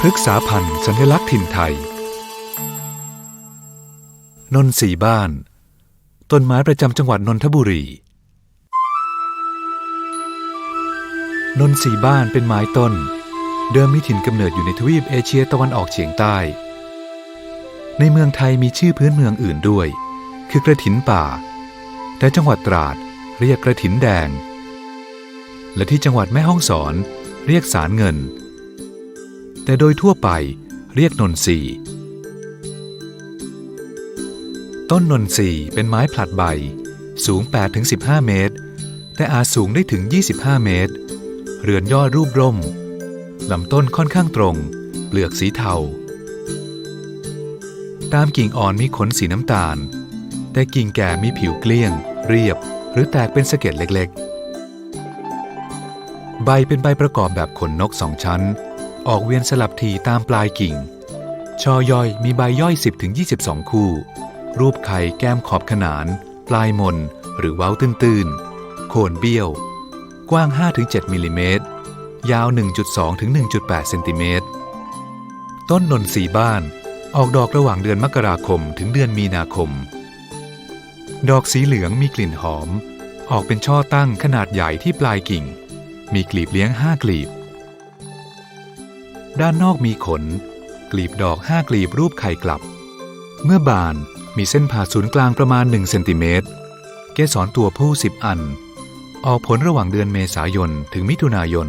พฤกษาพันธ์สัญลักษณ์ถิ่นไทย นนสีบ้าน ต้นไม้ประจำจังหวัดนนทบุรี นนสีบ้านเป็นไม้ต้น เดิมมีถิ่นกำเนิดอยู่ในทวีปเอเชียตะวันออกเฉียงใต้ ในเมืองไทยมีชื่อพื้นเมืองอื่นด้วย คือกระถินป่า แต่จังหวัดตราดเรียกกระถินแดง และที่จังหวัดแม่ฮ่องสอน เรียกสารเงิน แต่โดยทั่วไปเรียกนนทรีย์ต้นนนทรีย์เป็นไม้ผลัดใบ สูง 8-15 เมตร แต่อาจสูงได้ถึง 25 เมตร เรือนยอดรูปร่มลำต้นค่อนข้างตรง เปลือกสีเทา ตามกิ่งอ่อนมีขนสีน้ำตาล แต่กิ่งแก่มีผิวเกลี้ยง เรียบ หรือแตกเป็นสะเก็ดเล็กๆ ใบเป็นใบประกอบแบบขนนกสองชั้น ออกเวียนสลับทีตามปลายกิ่ง ชอย่อยมีใบย่อย 10-22 คู่ รูปไข่แก้มขอบขนาน ปลายมน หรือเว้าตื้นๆ โคนเบี้ยว กว้าง 5-7มิลลิเมตร ยาว 1.2-1.8 เซนติเมตร ต้นนนสีบ้าน ออกดอกระหว่างเดือนมกราคมถึงเดือนมีนาคม ดอกสีเหลืองมีกลิ่นหอม ออกเป็นช่อตั้งขนาดใหญ่ที่ปลายกิ่ง มีกลีบเลี้ยง 5 กลีบ ด้านนอกมีขน กลีบดอก5กลีบรูปไข่กลับ เมื่อบานมีเส้นผ่าศูนย์กลางประมาณ1เซนติเมตร เกสรตัวผู้ 10 อัน ออกผลระหว่างเดือนเมษายนถึงมิถุนายน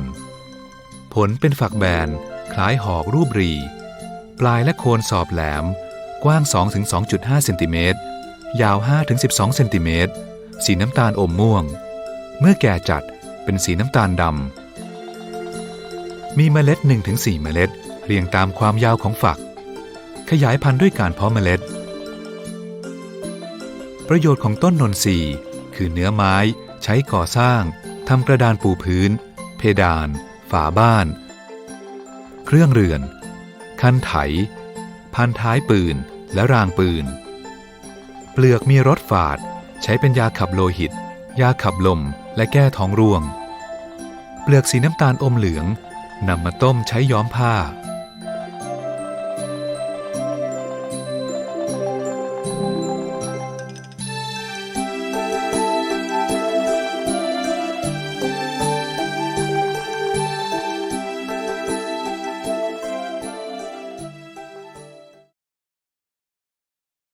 ผลเป็นฝักแบน คล้ายหอกรูปรี ปลายและโคนสอบแหลม กว้าง 2-2.5เซนติเมตร ยาว 5-12เซนติเมตร สีน้ำตาลอมม่วง เมื่อแก่จัดเป็นสีน้ำตาลดำ มีเมล็ด 1-4 เมล็ด เรียงตามความยาวของฝัก ขยายพันธุ์ด้วยการเพาะเมล็ด ประโยชน์ของต้นนนทรีย์คือเนื้อไม้ใช้ก่อสร้างทำกระดานปูพื้น เพดาน ฝาบ้าน เครื่องเรือน คันไถ พันท้ายปืนและรางปืน เปลือกมีรสฝาด ใช้เป็นยาขับโลหิต ยาขับลมและแก้ท้องร่วง เปลือกสีน้ำตาลอมเหลือง นำมาต้มใช้ย้อมผ้า